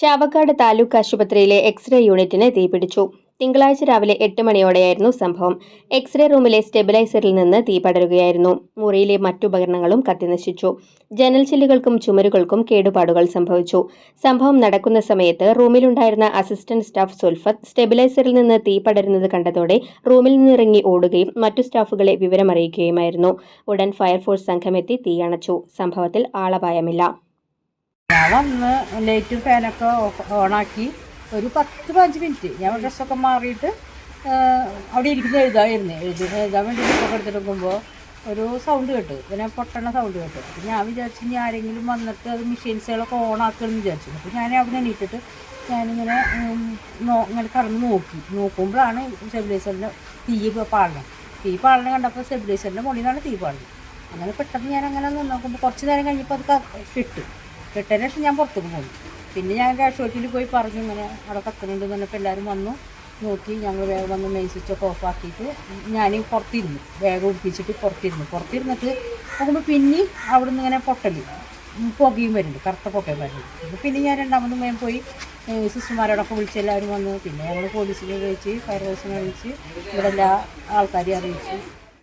ചാവക്കാട് താലൂക്ക് ആശുപത്രിയിലെ എക്സ്റേ യൂണിറ്റിന് തീപിടിച്ചു തിങ്കളാഴ്ച രാവിലെ എട്ട് മണിയോടെയായിരുന്നു സംഭവം. എക്സ്റേ റൂമിലെ സ്റ്റെബിലൈസറിൽ നിന്ന് തീ പടരുകയായിരുന്നു. മുറിയിലെ മറ്റുപകരണങ്ങളും കത്തിനശിച്ചു. ജനൽ ചില്ലുകൾക്കും ചുമരുകൾക്കും കേടുപാടുകൾ സംഭവിച്ചു. സംഭവം നടക്കുന്ന സമയത്ത് റൂമിലുണ്ടായിരുന്ന അസിസ്റ്റന്റ് സ്റ്റാഫ് സുൽഫത്ത് സ്റ്റെബിലൈസറിൽ നിന്ന് തീ പടരുന്നത് കണ്ടതോടെ റൂമിൽ നിന്നിറങ്ങി ഓടുകയും മറ്റു സ്റ്റാഫുകളെ വിവരമറിയിക്കുകയുമായിരുന്നു. ഉടൻ ഫയർഫോഴ്സ് സംഘമെത്തി തീയണച്ചു സംഭവത്തിൽ ആളപായമില്ല. ഞാൻ വന്ന് ലൈറ്റും ഫാനൊക്കെ ഓണാക്കി ഒരു പത്ത് പതിനഞ്ച് മിനിറ്റ്. ഞാൻ ഡ്രസ്സൊക്കെ മാറിയിട്ട് അവിടെ ഇരിക്കുന്ന എഴുതായിരുന്നു. എഴുതി എഴുതാൻ വേണ്ടി ബുക്കൊക്കെ എടുത്തെടുക്കുമ്പോൾ ഒരു സൗണ്ട് കേട്ടു. പിന്നെ പൊട്ടണ സൗണ്ട് കേട്ടു. അപ്പം ഞാൻ വിചാരിച്ചു ഇനി ആരെങ്കിലും വന്നിട്ട് അത് മെഷീൻസുകളൊക്കെ ഓണാക്കുമെന്ന് വിചാരിച്ചു. അപ്പോൾ ഞാൻ അവിടെ എണീറ്റിട്ട് ഞാനിങ്ങനെ നോ- ഇങ്ങനെ കറന്ന് നോക്കി. നോക്കുമ്പോഴാണ് സ്റ്റെബിലൈസറിന്റെ തീ പാടണം. തീ പാടണം കണ്ടപ്പോൾ സ്റ്റെബിലൈസറിന്റെ മുകളിൽ നിന്നാണ് തീ പാടുന്നത്. അങ്ങനെ പെട്ടെന്ന് ഞാൻ അങ്ങനെ നോക്കുമ്പോൾ കുറച്ച് നേരം കഴിഞ്ഞപ്പോൾ അത് കിട്ടും. കിട്ടിയതിന് ശേഷം ഞാൻ പുറത്തേക്ക് പോകും പിന്നെ ഞാൻ കാഷ്വാലിറ്റിയിൽ പോയി പറഞ്ഞു ഇങ്ങനെ അവിടെ കത്തുന്നുണ്ട് എന്ന് പറഞ്ഞപ്പോൾ എല്ലാവരും വന്നു. നോക്കി ഞങ്ങൾ വേഗം വന്ന് മെയിൻ സ്വിച്ചൊക്കെ ഓഫ് ആക്കിയിട്ട് ഞാൻ പുറത്തിരുന്നു. വേഗം ഒപ്പിച്ചിട്ട് പുറത്തിരുന്നു. പുറത്തിരുന്നിട്ട് നോക്കുമ്പോൾ പിന്നെ അവിടെ നിന്ന് ഇങ്ങനെ പൊട്ടൽ പുകയും വരുന്നുണ്ട് കറുത്ത പുകയും വരുന്നുണ്ട്. പിന്നെ ഞാൻ രണ്ടാമത് മേം പോയി സിസ്റ്റർമാരോടൊക്കെ വിളിച്ച് എല്ലാവരും വന്നു. പിന്നെ ഞങ്ങൾ പോലീസിനെ വിളിച്ച് ഫയർ ഫോഴ്സിനെ വിളിച്ച് ഇവിടെ എല്ലാ ആൾക്കാരെയും അറിയിച്ചു.